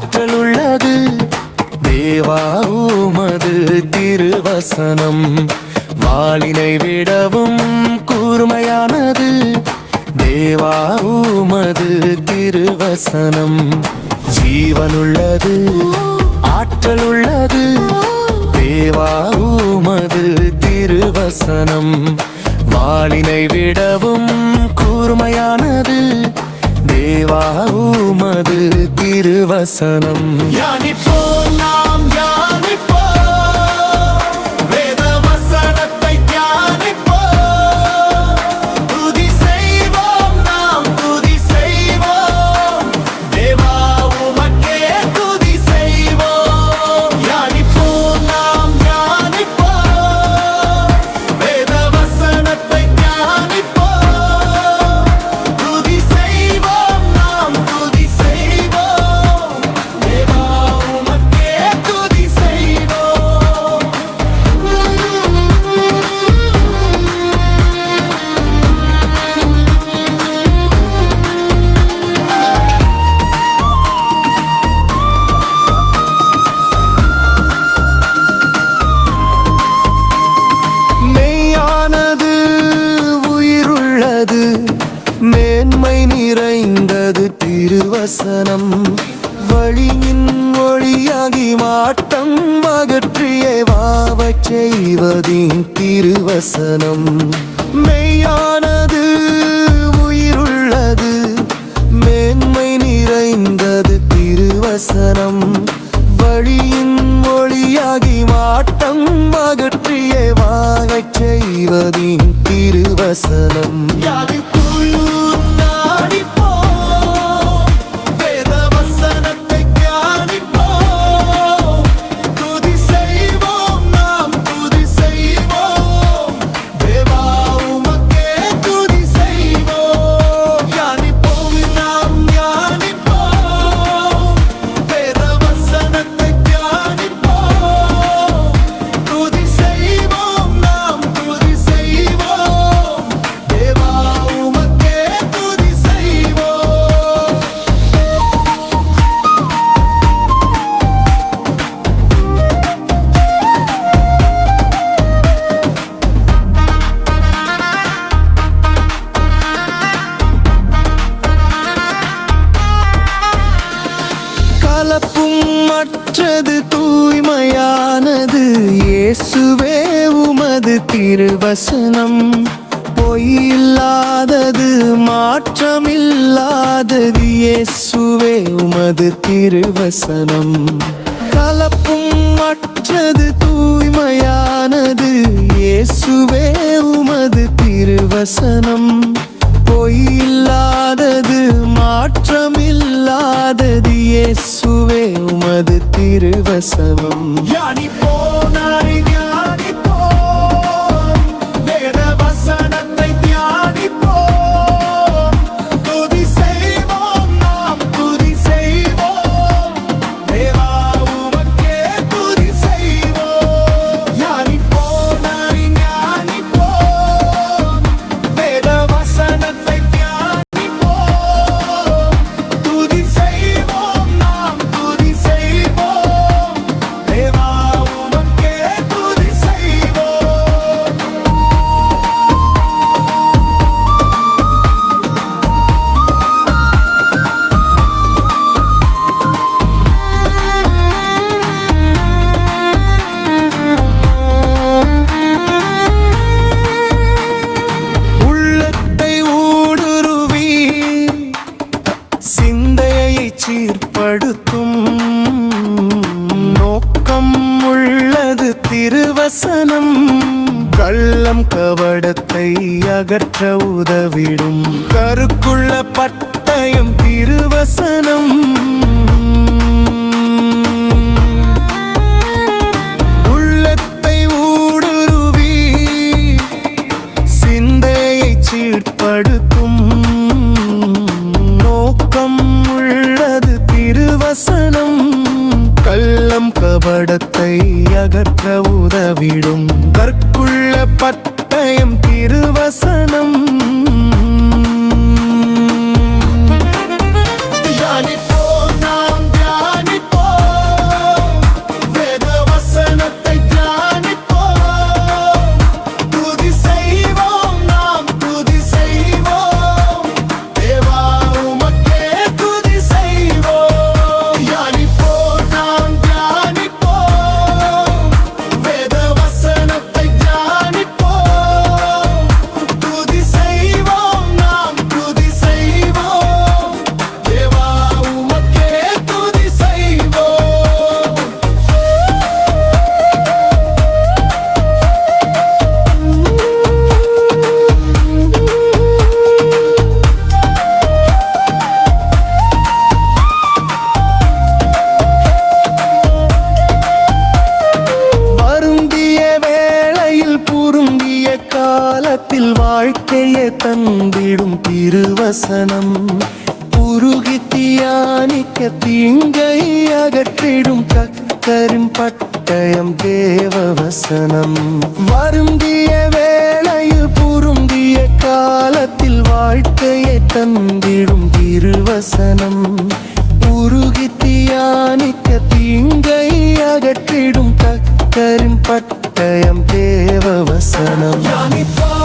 ஆற்றல் உள்ளது. தேவா உமது திருவசனம். வாளினை விடவும் கூர்மையானது. தேவா உமது திருவசனம். ஜீவனுள்ளது ஆற்றல் உள்ளது. தேவா உமது திருவசனம். வாளினை விடவும் கூர்மையானது. தேவா உமது திருவசனம். யானிப்போ வசனம். வழியின் ஒளியாகி மாட்டம் அகற்றியே வாவச் செய்வதின் திருவசனம். மெய்யானது கலப்பும் மற்றது தூய்மையானது. இயேசுவே உமது திருவசனம். பொய்யில்லாதது மாற்றமில்லாதது இயேசுவே உமது திருவசனம். கலப்பும் மற்றது தூய்மையானது இயேசுவே உமது திருவசனம். திருவசனம் தியானிப்போம் அகற்ற உதவிடும். கருக்குள்ள பட்டயம் திருவசனம். உள்ளத்தை ஊடுருவி சிந்தையை சீர்படுத்தும். நோக்கம் உள்ளது திருவசனம். கள்ளம் கபடத்தை அகற்ற உதவிடும். கற்குள்ள பட்ட திருவசனம் காலத்தில் வாழ்க்கையை தந்திடும் திருவசனம். உருகி தியானிக்க தீங்கை அகற்றிடும் கக்கரின் பட்டயம் தேவ வசனம். வருந்திய வேலை got me falling.